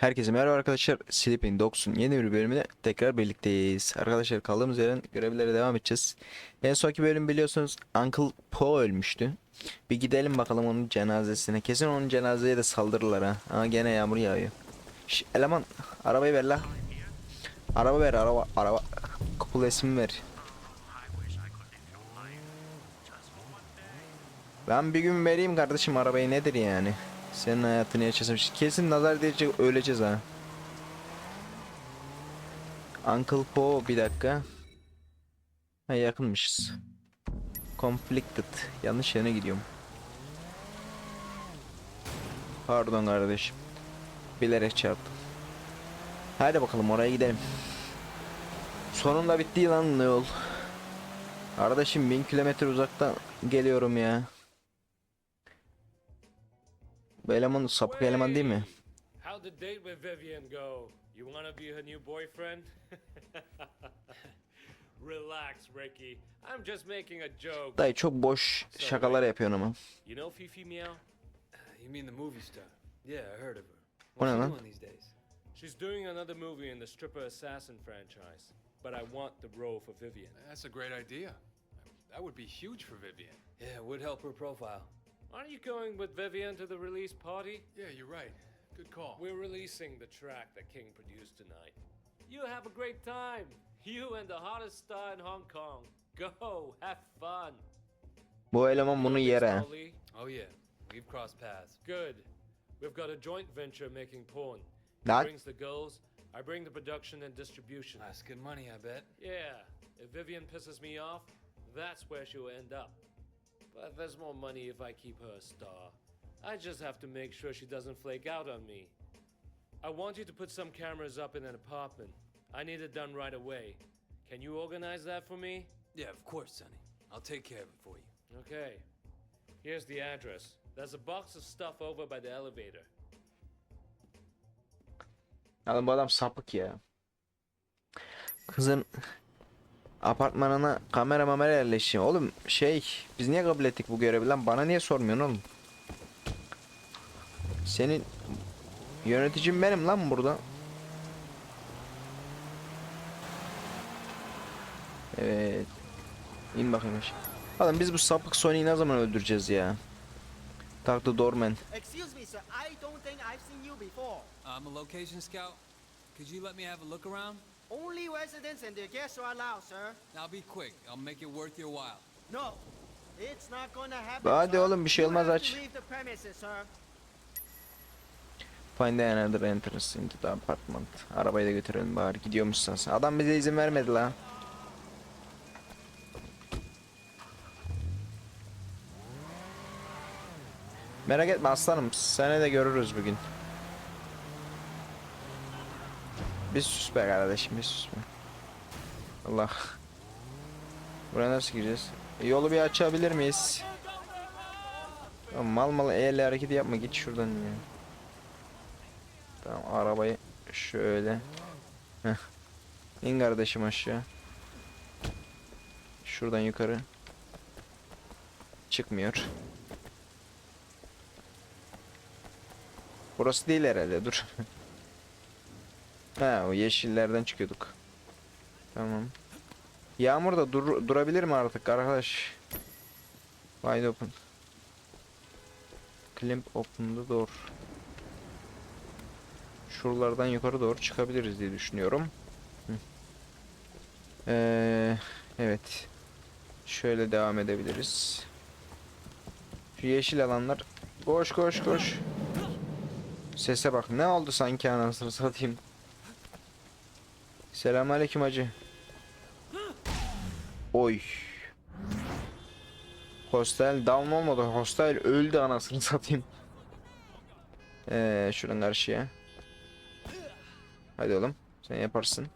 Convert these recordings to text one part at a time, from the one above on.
Herkese merhaba arkadaşlar. Sleeping Dogs'un yeni bir bölümüne tekrar birlikteyiz. Arkadaşlar kaldığımız yerden görevlere devam edeceğiz. En sonki bölüm biliyorsunuz Uncle Poe ölmüştü. Bir gidelim bakalım onun cenazesine. Kesin onun cenazeye de saldırırlar ha. Ama gene yağmur yağıyor. Şş, eleman arabayı ver la. Araba ver araba araba. Kupul resmi ver. Ben bir gün vereyim kardeşim arabayı nedir yani? Senin hayatını yaşasın. Kesin nazar değecek öleceğiz ha. Uncle Poe bir dakika. Ha yakınmışız. Conflicted. Yanlış yerine gidiyorum. Pardon kardeşim. Bilerek çarptım. Hadi bakalım oraya gidelim. Sonunda bitti lan yol. Kardeşim bin kilometre uzaktan geliyorum ya. Bu eleman sapık eleman değil mi? How'd the date with Vivian go? You wanna be her new boyfriend? Relax, Ricky. I'm just making a joke. Dayı çok boş şakalar yapıyorsun ama. You know Fifi Meow? You mean the movie star? Yeah, I heard of her. O ne What's she lan? doing these days? She's doing another movie in the Stripper Assassin franchise. But I want the role for Vivian. That's a great idea. That would be huge for Vivian. Yeah, it would help her profile. Aren't you going with Vivian to the release party? Yeah, you're right. Good call. We're releasing the track that King produced tonight. You have a great time. You and the hottest star in Hong Kong. Go, have fun. Bu eleman bunu yer ha. Lee? Oh yeah, we've crossed paths. Good. We've got a joint venture making porn. He That- brings the girls, I bring the production and distribution. That's good money, I bet. Yeah, if Vivian pisses me off, that's where she'll end up. But there's more money if I keep her a star. I just have to make sure she doesn't flake out on me. I want you to put some cameras up in an apartment. I need it done right away. Can you organize that for me? Yeah, of course, Sonny. I'll take care of it for you. Okay. Here's the address. There's a box of stuff over by the elevator. Adam bu adam sapık ya. Kızın apartmanına kamera mamera yerleşiyor. Oğlum şey biz niye kabul ettik bu görevi lan? Bana niye sormuyorsun oğlum? Senin yöneticin benim lan burada. Evet. İn bakayım aşağı. Oğlum biz bu sapık Sony'yi ne zaman öldüreceğiz ya? Taktı Dorman. Excuse me, sir. I don't think I've seen you before. I'm a location scout. Could you let me have a look around? Only residents and their guests are allowed, sir. I'll be quick. I'll make it worth your while. No, it's not gonna happen. Hadi sir. oğlum, bir şey olmaz, aç. Find another entrance into the apartment. Arabayı da götürelim bari. Gidiyormuşsun sen. Adam bize izin vermedi la. Merak etme aslanım. Seni de görürüz bugün. Bir sus be kardeşim bir sus be. Allah. Buraya nasıl gireceğiz? E, Yolu bir açabilir miyiz? Ya mal mal el hareketi yapma git şuradan ya. Tamam arabayı şöyle. Heh. İn kardeşim aşağı. Şuradan yukarı. Çıkmıyor. Burası değil herhalde dur. ha o yeşillerden çıkıyorduk. Tamam. Yağmur da dur durabilir mi artık arkadaş? Wide open. Clamp open the door. Şuralardan yukarı doğru çıkabiliriz diye düşünüyorum. Ee, evet. Şöyle devam edebiliriz. Şu yeşil alanlar. Koş koş koş. Sese bak. Ne oldu sanki anasını satayım. Selamünaleyküm hacı. Oy. Hostel down olmadı. Hostel öldü anasını satayım. Ee, şuradan karşıya. Hadi oğlum. Sen yaparsın.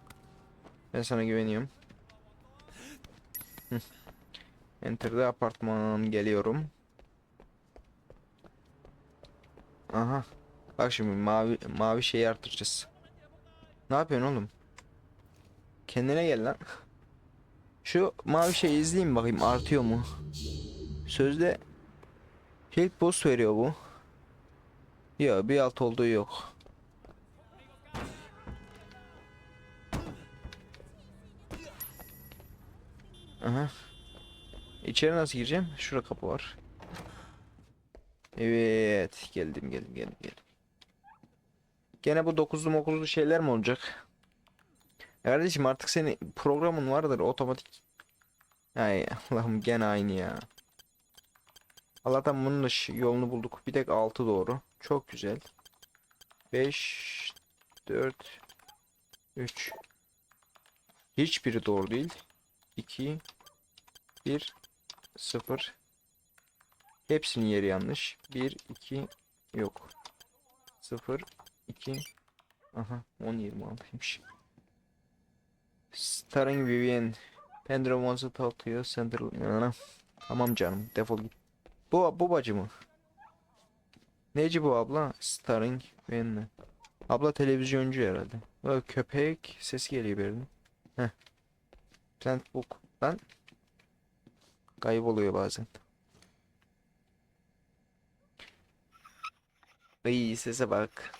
Ben sana güveniyorum. Hı. Enter the apartman geliyorum. Aha. Bak şimdi mavi mavi şeyi artıracağız. Ne yapıyorsun oğlum? Kendine gel lan. Şu mavi şeyi izleyeyim bakayım artıyor mu? Sözde Hilt boss veriyor bu. Ya bir alt olduğu yok. Aha. İçeri nasıl gireceğim? Şura kapı var. Evet geldim geldim geldim geldim. Gene bu dokuzlu mokuzlu şeyler mi olacak? Kardeşim artık senin programın vardır otomatik. Ay Allah'ım gene aynı ya. Allah'tan bunun da yolunu bulduk. Bir tek 6 doğru. Çok güzel. 5 4 3 Hiçbiri doğru değil. 2 1 0 Hepsinin yeri yanlış. 1 2 yok. 0 2 Aha 10 26'ymış. Starring Vivian Pendra wants to talk to you. Ana. Tamam canım. Defol git. Bu, bu bacı mı? Neci bu abla? Starring Vivian. Abla televizyoncu herhalde. Böyle köpek sesi geliyor bir yerden. Heh. Plant book. Lan. Kayboluyor bazen. İyi sese bak.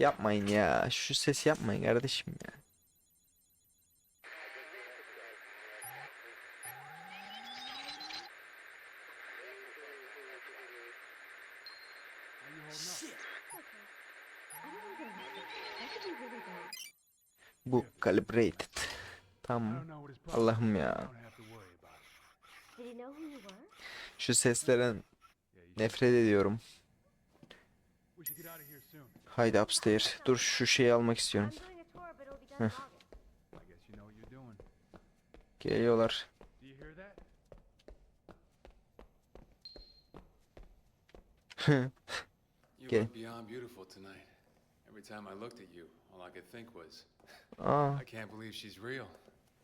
Yapmayın ya. Şu ses yapmayın kardeşim ya. Bu calibrated. Tamam. Allah'ım ya. Şu seslerden nefret ediyorum. Haydi upstairs. Dur şu şeyi almak istiyorum. Geliyorlar. Do you hear that? You Okay. look beyond beautiful tonight. Every time I looked at you, all I could think was, Aa, I can't believe she's real.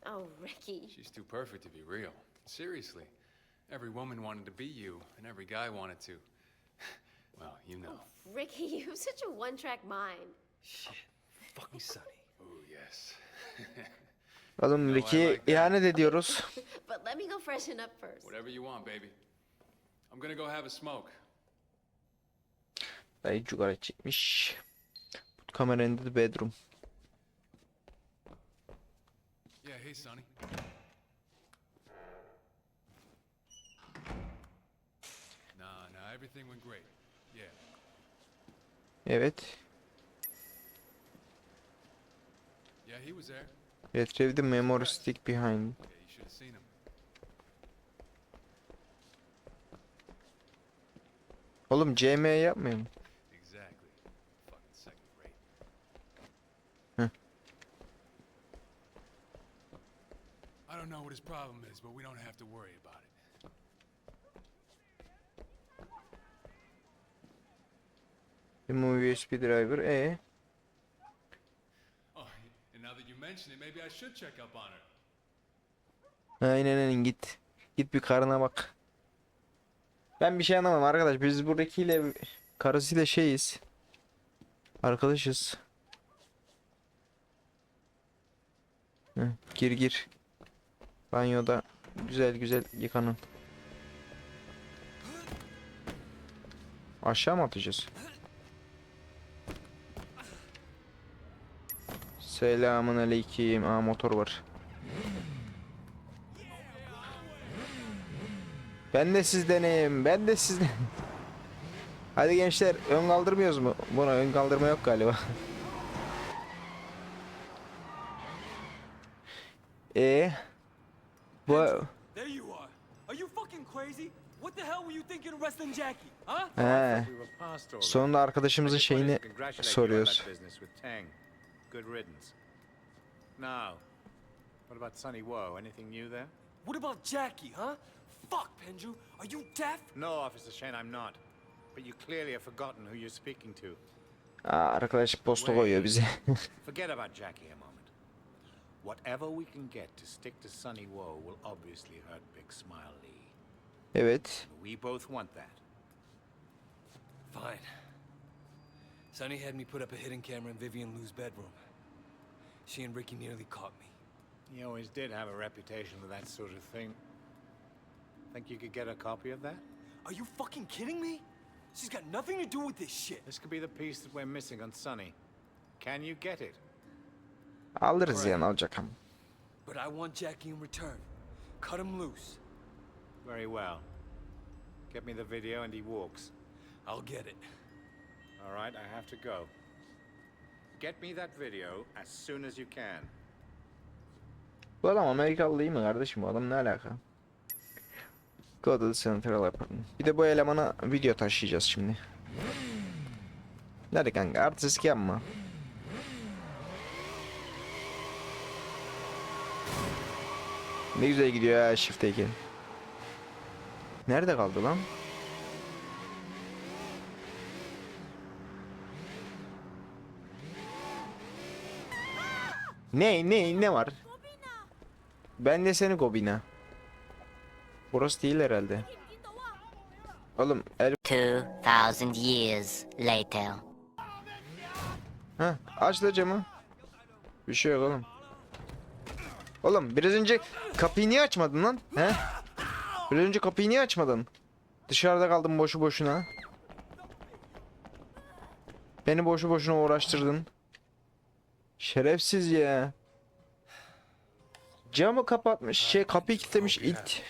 Oh, Ricky. She's too perfect to be real. Seriously. Every woman wanted to be you, and every guy wanted to. Well, you know. Ricky, you have such a one track mind. Fucking Sonny. Oh, yes. oğlum Ricky ihanet ediyoruz. But let me go freshen up first. Whatever you want, baby. I'm gonna go have a smoke. Dayı cugara çekmiş. Put camera in the bedroom. Yeah, hey, Sonny. Nah, nah, everything went great. Evet. Retrieve the memory stick behind. Oğlum CM yapmıyor mu? I don't know what his problem is, but we don't have to worry about it. Remove USB driver. E Oh, and now that you mention it, maybe I should check up on her. Aynen aynen git. Git bir karına bak. Ben bir şey anlamam arkadaş. Biz buradakiyle karısıyla şeyiz. Arkadaşız. Heh, gir gir. Banyoda güzel güzel yıkanın. Aşağı mı atacağız? Selamun aleyküm. Aa motor var. Ben de sizdenim. Ben de sizden. Hadi gençler ön kaldırmıyoruz mu? Buna ön kaldırma yok galiba. E bu There you are. Are you fucking crazy? What the hell were you thinking arresting Jackie? Huh? he. Sonunda arkadaşımızın şeyini soruyoruz. Good riddance. Now, what about Sonny Woe? Anything new there? What about Jackie, huh? Fuck, Pendrew. Are you deaf? No, Officer Shane, I'm not. But you clearly have forgotten who you're speaking to. Aa, arkadaş posta koyuyor bize. Forget about Jackie a moment. Whatever we can get to stick to Sonny Woe will obviously hurt Big Smile Lee. evet. We both want that. Fine. Sonny had me put up a hidden camera in Vivian Lou's bedroom. She and Ricky nearly caught me. He always did have a reputation for that sort of thing. Think you could get a copy of that? Are you fucking kidding me? She's got nothing to do with this shit. This could be the piece that we're missing on Sonny. Can you get it? Alırız yani alacak ama. But I want Jackie in return. Cut him loose. Very well. Get me the video and he walks. I'll get it. All right, I have to go. Get me that video as soon as you can. Bu adam Amerikalı değil mi kardeşim? Adam ne alaka? Go to the Central Apartment. Bir de bu elemana video taşıyacağız şimdi. Nerede kanka? Artistik yapma. Ne güzel gidiyor ya shift'teyken. Nerede kaldı lan? Ne ne ne var? Ben de seni Gobina. Burası değil herhalde. Oğlum el 2,000 years later. ha aç da camı. Bir şey yok oğlum. Oğlum biraz önce kapıyı niye açmadın lan? He? Biraz önce kapıyı niye açmadın? Dışarıda kaldım boşu boşuna. Beni boşu boşuna uğraştırdın. Şerefsiz ya. Camı kapatmış, şey kapıyı kilitlemiş it.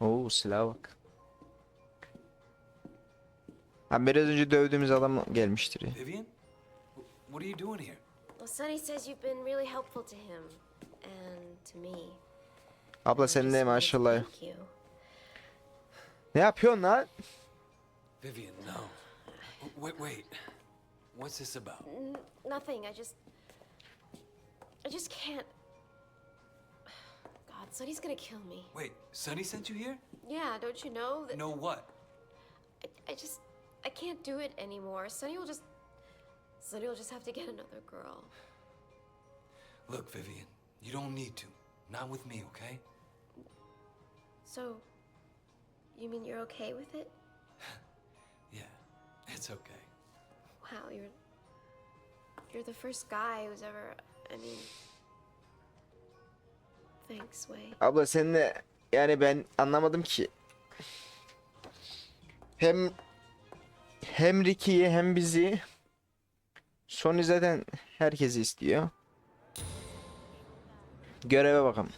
Oo silah bak. Ha biraz önce dövdüğümüz adam gelmiştir ya. Vivian? Wh- What are you doing here? Well, Sonny says you've been really helpful to him and to me. Abla just de maşallah. Ne yapıyorsun lan? Vivian, no. Wait, wait. What's this about? N- nothing. I just. I just can't. God, Sonny's gonna kill me. Wait, Sonny sent you here? Yeah, don't you know that? No what? I, I just. I can't do it anymore. Sonny will just. Sonny will just have to get another girl. Look, Vivian, you don't need to. Not with me, okay? So. You mean you're okay with it? İt's okay. Wow, you're. You're the first guy who's ever. I mean. Thanks, Way. Abla sen de yani ben anlamadım ki. Hem hem Ricky'yi hem bizi Sony zaten herkesi istiyor. Göreve bakalım.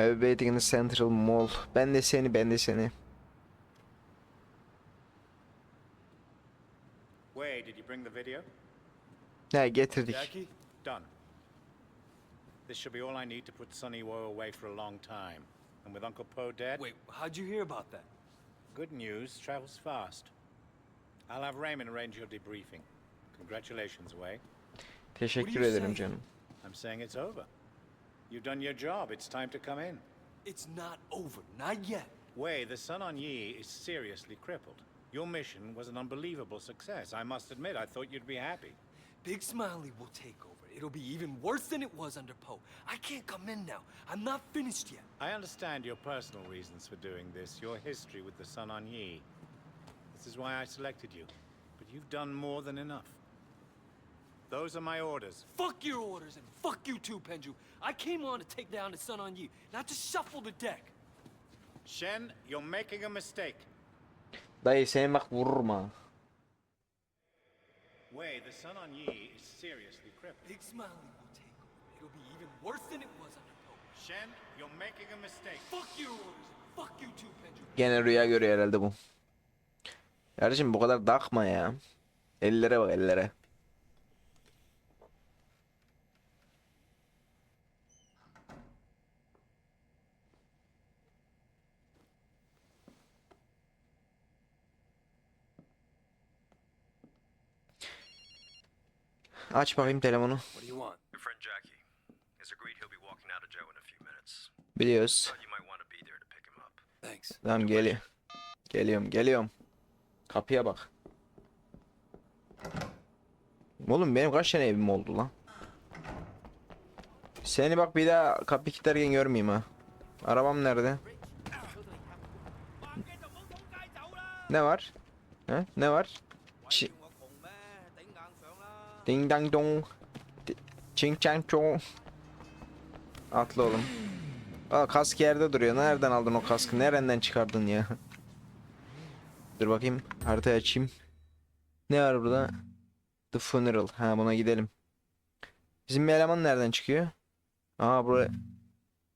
I will be waiting in the Central Mall. Ben de seni, ben de seni. Wade, did you bring the video? Ha getirdik. Jackie? Done. This should be all I need to put Sonny Woe away for a long time. And with Uncle Poe dead, Wait, how'd you hear about that? good news travels fast. I'll have Raymond arrange your debriefing. Congratulations, Way. Teşekkür you ederim saying? canım. I'm saying it's over. You've done your job. It's time to come in. It's not over, not yet. Wei, the Sun on Yi is seriously crippled. Your mission was an unbelievable success. I must admit, I thought you'd be happy. Big Smiley will take over. It'll be even worse than it was under Poe. I can't come in now. I'm not finished yet. I understand your personal reasons for doing this, your history with the Sun on Yi. This is why I selected you. But you've done more than enough. Those are my orders. Fuck your orders and fuck you too, Penju. I came on to take down the Sun on Yi, not to shuffle the deck. Shen, you're making a mistake. Dayı seni bak vururum ha. Wei, the Sun on Yi is seriously crippled. Big Smiley will take over. It'll be even worse than it was under Poe. Shen, you're making a mistake. Fuck your orders and fuck you too, Penju. Gene rüya görüyor herhalde bu. Kardeşim bu kadar takma ya. Ellere bak ellere. Aç bakayım telefonu. What do you want? Your friend Jackie has agreed he'll be walking out of Joe in a few minutes. Biliyoruz. Thought you might want to be there to pick him up. Thanks. Tamam geliyor. Geliyorum geliyorum. Kapıya bak. Oğlum benim kaç tane evim oldu lan? Seni bak bir daha kapı kilitlerken görmeyeyim ha. Arabam nerede? Ne var? He? Ne var? Çi- Ding dang dong. Ching chang chong. Atla oğlum. Aa kask yerde duruyor. Nereden aldın o kaskı? Nereden çıkardın ya? Dur bakayım haritayı açayım. Ne var burada? The Funeral. Ha buna gidelim. Bizim bir eleman nereden çıkıyor? Aa buraya.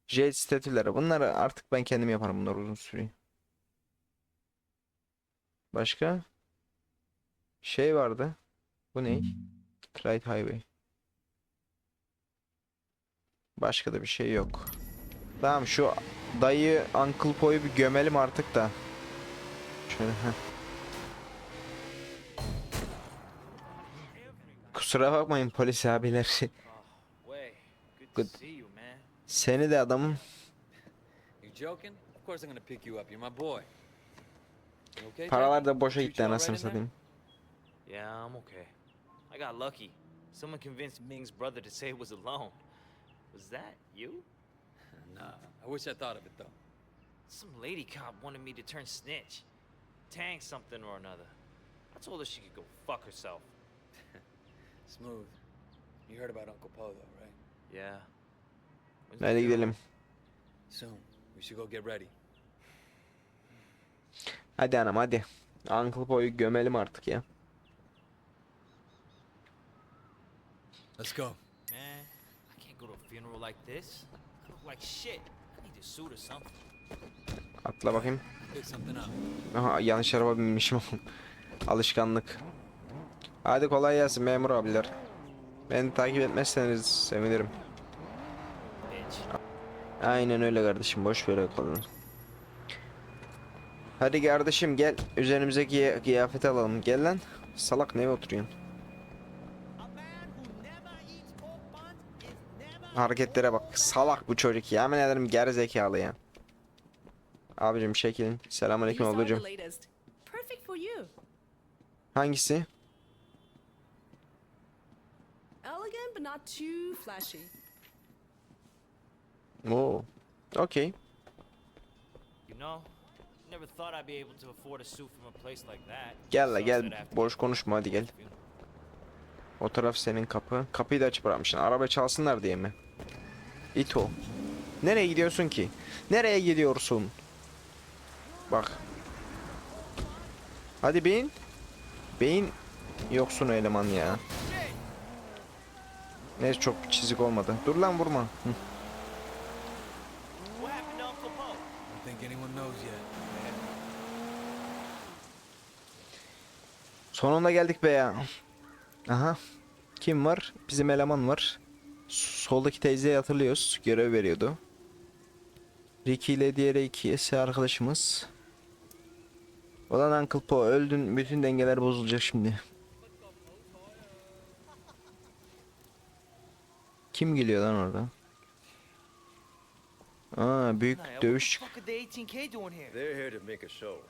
Jet statüleri. Bunları artık ben kendim yaparım bunlar uzun sürüyor. Başka? Şey vardı. Bu ne? Trade Highway. Başka da bir şey yok. Tamam şu dayı Uncle Po'yu bir gömelim artık da. Şöyle heh. Kusura bakmayın polis abiler. Good. Seni de adamım. Paralar da boşa gitti anasını satayım. Yeah, I'm okay. I got lucky. Someone convinced Ming's brother to say it was alone. Was that you? Nah, I wish I thought of it though. Some lady cop wanted me to turn snitch. Tang something or another. I told her she could go fuck herself. Smooth. You heard about Uncle Po though, right? Yeah. Hadi gidelim. Soon. We should go get ready. Hadi anam hadi. Uncle Po'yu gömelim artık ya. Let's go. Man, I can't go to a funeral like this. I look like shit. I need a suit or something. Atla bakayım. Pick something up. Aha yanlış araba binmişim. Alışkanlık. Hadi kolay gelsin memur abiler. Beni takip etmezseniz sevinirim. Bitch. Aynen öyle kardeşim boş ver kalın. Hadi kardeşim gel üzerimize giy kıyafet alalım. Gel lan. Salak neye oturuyorsun? Hareketlere bak. Salak bu çocuk. Yemin ederim geri zekalı ya. Abicim çekilin. Selamünaleyküm ablacım. Hangisi? Elegant but not too flashy. Oo. Okey. You know, never thought I'd be able to afford a suit from a place like that. Gel la gel. Boş konuşma hadi gel. O taraf senin kapı. Kapıyı da açıp bırakmışsın. Araba çalsınlar diye mi? İt o. Nereye gidiyorsun ki? Nereye gidiyorsun? Bak. Hadi beyin. Beyin yoksun eleman ya. Neyse çok çizik olmadı. Dur lan vurma. Sonunda geldik be ya. Aha. Kim var? Bizim eleman var. Soldaki teyzeyi hatırlıyoruz. Görev veriyordu. Ricky ile diğer ikisi arkadaşımız. Olan Uncle Po öldün. Bütün dengeler bozulacak şimdi. Kim geliyor lan orada? Aa büyük dövüş. the fuck are the 18K doing here? They're here to make a show.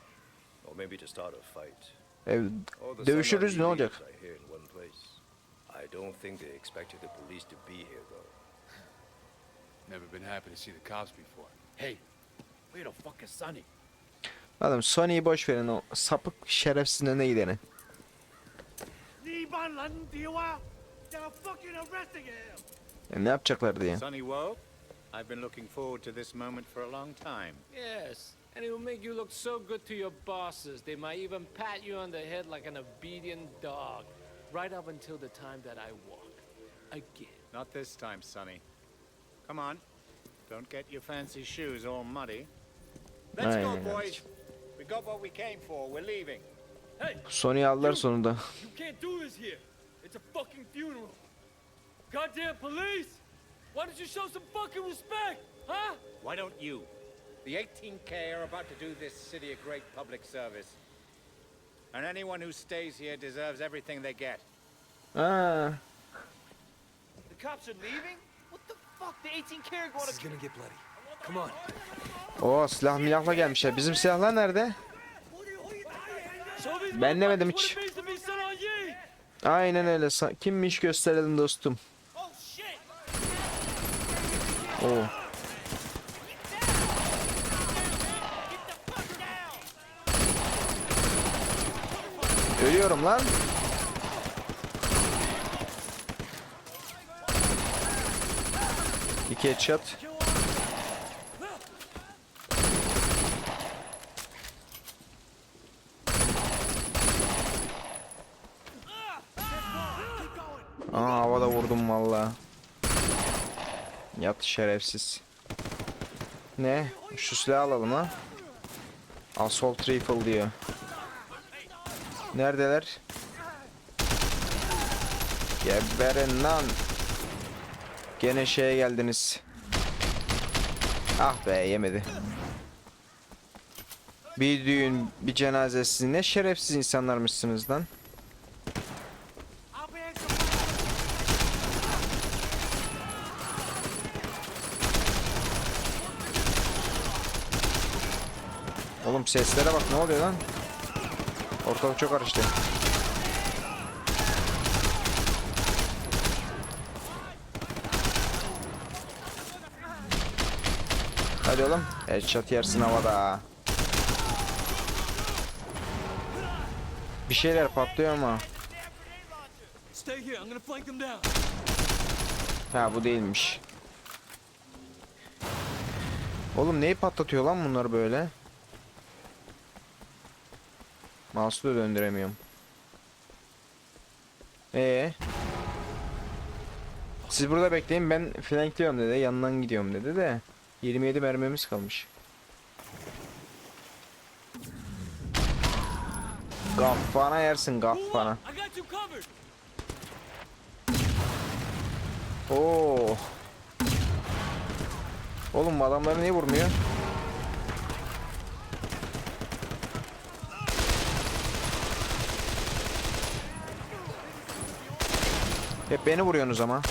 Or maybe to start a fight. Ev, dövüşürüz ne olacak? I don't think they expected the police to be here, though. Never been happy to see the cops before. Hey, where the fuck is Sonny? Adam Sony'yi boş verin o sapık şerefsizin önüne gideni. They're fucking arresting him! Ya ne yapacaklar diye. Sonny Woe, I've been looking forward to this moment for a long time. Yes, and it will make you look so good to your bosses. They might even pat you on the head like an obedient dog, right up until the time that I walk. Again. Not this time, Sonny. Come on. Don't get your fancy shoes all muddy. Let's go, boys. We got what we came for. We're leaving. Hey, Sony'yi aldılar sonunda. you can't do this here. It's a fucking funeral. Goddamn police! Why don't you show some fucking respect, huh? Why don't you? The 18K are about to do this city a great public service. And anyone who stays here deserves everything they get. Aa, The cops are leaving? What the fuck? The 18K are going This is to... gonna get bloody. Come on. o silah milahla gelmişler. Bizim silahlar nerede? Ben demedim hiç. Aynen öyle. Kimmiş gösterelim dostum. Oh! Oo. Geliyorum lan. İki headshot. Aa havada vurdum valla. Yat şerefsiz. Ne? Şu silah alalım ha. Assault rifle diyor. Neredeler? Geberin lan. Gene şeye geldiniz. Ah be yemedi. Bir düğün, bir cenaze ne şerefsiz insanlarmışsınız lan. Oğlum seslere bak ne oluyor lan? Ortalık çok karıştı. Hadi oğlum. Headshot yersin havada. Bir şeyler patlıyor ama. Ha bu değilmiş. Oğlum neyi patlatıyor lan bunlar böyle? Mouse'u da döndüremiyorum. Ee. Siz burada bekleyin ben flankliyorum dedi. Yanından gidiyorum dedi de. 27 mermimiz kalmış. Gaffana yersin covered. Oo. Oğlum adamları niye vurmuyor? Hep beni vuruyorsunuz ama.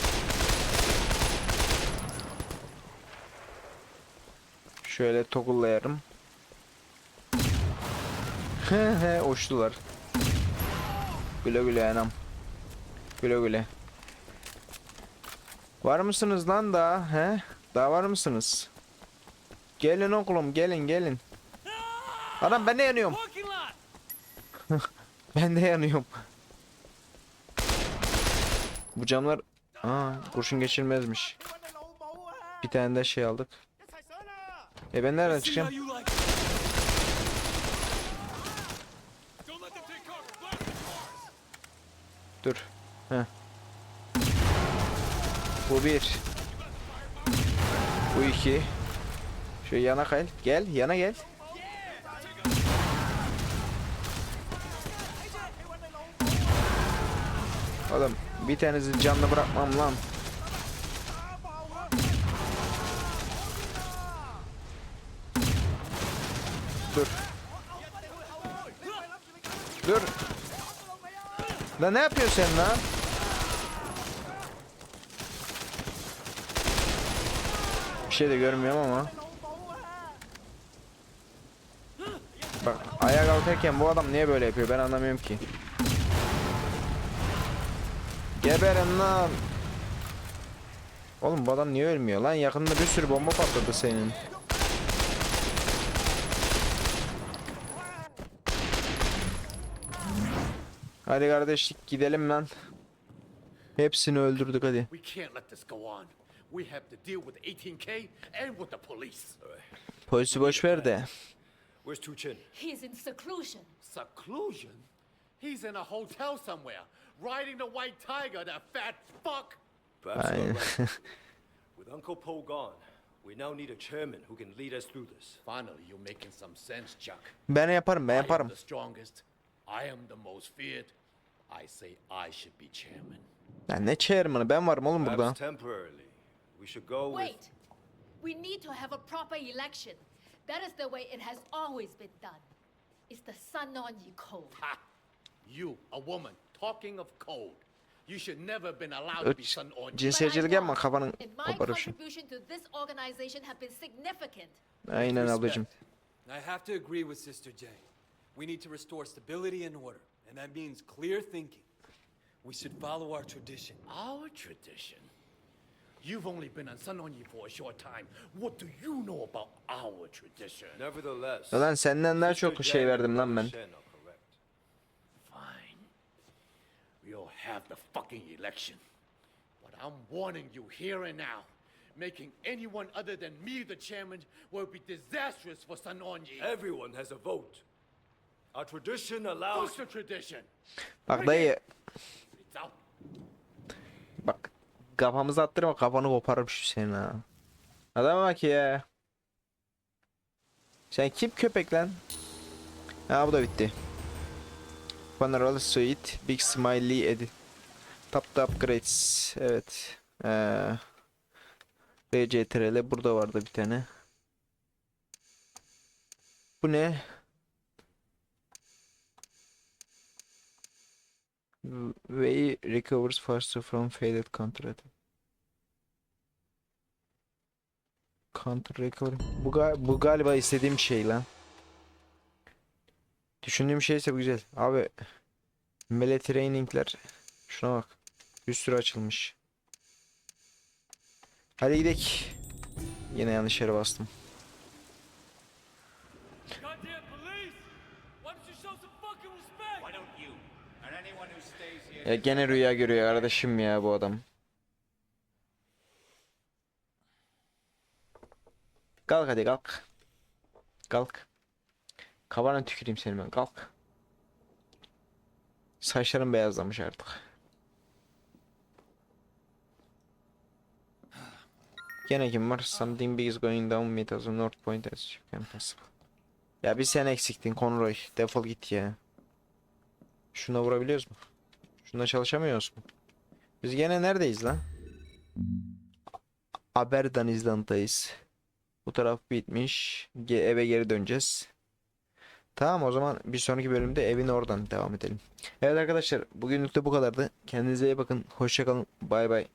Şöyle toggle'layarım. He uçtular. Güle güle anam. Güle güle. Var mısınız lan daha he? Daha var mısınız? Gelin oğlum gelin gelin. Adam ben de yanıyorum. Ben de yanıyorum. Bu camlar Aa, kurşun geçirmezmiş. Bir tane de şey aldık. E ben nereden çıkacağım? Dur. Heh. Bu bir. Bu iki. Şu yana kay. Gel yana gel. Oğlum bir tanesi canlı bırakmam lan. Dur. Dur. Lan ne yapıyorsun sen lan? Bir şey de görmüyorum ama. Bak ayağa kalkarken bu adam niye böyle yapıyor ben anlamıyorum ki. Geberin lan. Oğlum bu adam niye ölmüyor lan yakında bir sürü bomba patladı senin. Hadi kardeşlik gidelim lan. Hepsini öldürdük hadi. We can't let this go on. We have to deal with 18K and with the police. Polisi boş ver de. Where's Tu Chin? He's in seclusion. Seclusion? He's in a hotel somewhere, riding the white tiger, that fat fuck. Perhaps you're right. With Uncle Po gone, we now need a chairman who can lead us through this. Finally, you're making some sense, Chuck. ben yaparım ben I am the strongest. I am the most feared. I say I should be chairman. Ya ne chairman'ı ben varım oğlum burada. Perhaps temporarily. We should go with... Wait! We need to have a proper election. That is the way it has always been done. It's the Sun On Yi Code. Ha! You, a woman, talking of code. You should never been allowed to be Öt, son on But I cinsiyetçilik yapma kafanın and my koparışı. contribution to this organization have been significant. Aynen ablacım. I have to agree with Sister Jane. We need to restore stability and order, and that means clear thinking. We should follow our tradition. Our tradition? You've only been on Sun On Yi for a short time. What do you know about our tradition? Nevertheless... Ulan senden daha çok şey verdim lan ben. Brother Shen are correct. Fine. We'll have the fucking election. But I'm warning you here and now. Making anyone other than me the chairman will be disastrous for Sun On Yi. Everyone has a vote. Our tradition allows... What's the tradition? Bak dayı bak kafamıza attırma kafanı koparırım şu senin ha. Adama bak ya. Sen kim köpek lan? Ha bu da bitti. Panorama Suite Big Smiley Edit. Top Top Upgrades. Evet. Ee, burada vardı bir tane. Bu ne? Way recovers faster from faded counter. Counter recovery. Bu, ga- bu galiba istediğim şey lan. Düşündüğüm şeyse bu güzel. Abi Melee trainingler. Şuna bak. Bir sürü açılmış. Hadi gidelim. Yine yanlış yere bastım. Goddamn police! Why don't you show some fucking respect? Why don't you? And anyone who stays here. Ya gene rüya görüyor kardeşim ya bu adam. Kalk hadi kalk. Kalk. Kafana tüküreyim seni ben kalk. Saçların beyazlamış artık. Gene kim var? Something big is going down mid as north point as you can possible. Ya bir sen eksiktin Conroy. Defol git ya. Şuna vurabiliyoruz mu? Şunda çalışamıyoruz mu? Biz gene neredeyiz lan? Aberdan İzlanda'dayız. Bu taraf bitmiş. Ge- eve geri döneceğiz. Tamam o zaman bir sonraki bölümde evin oradan devam edelim. Evet arkadaşlar bugünlük de bu kadardı. Kendinize iyi bakın. Hoşçakalın. Bay bay.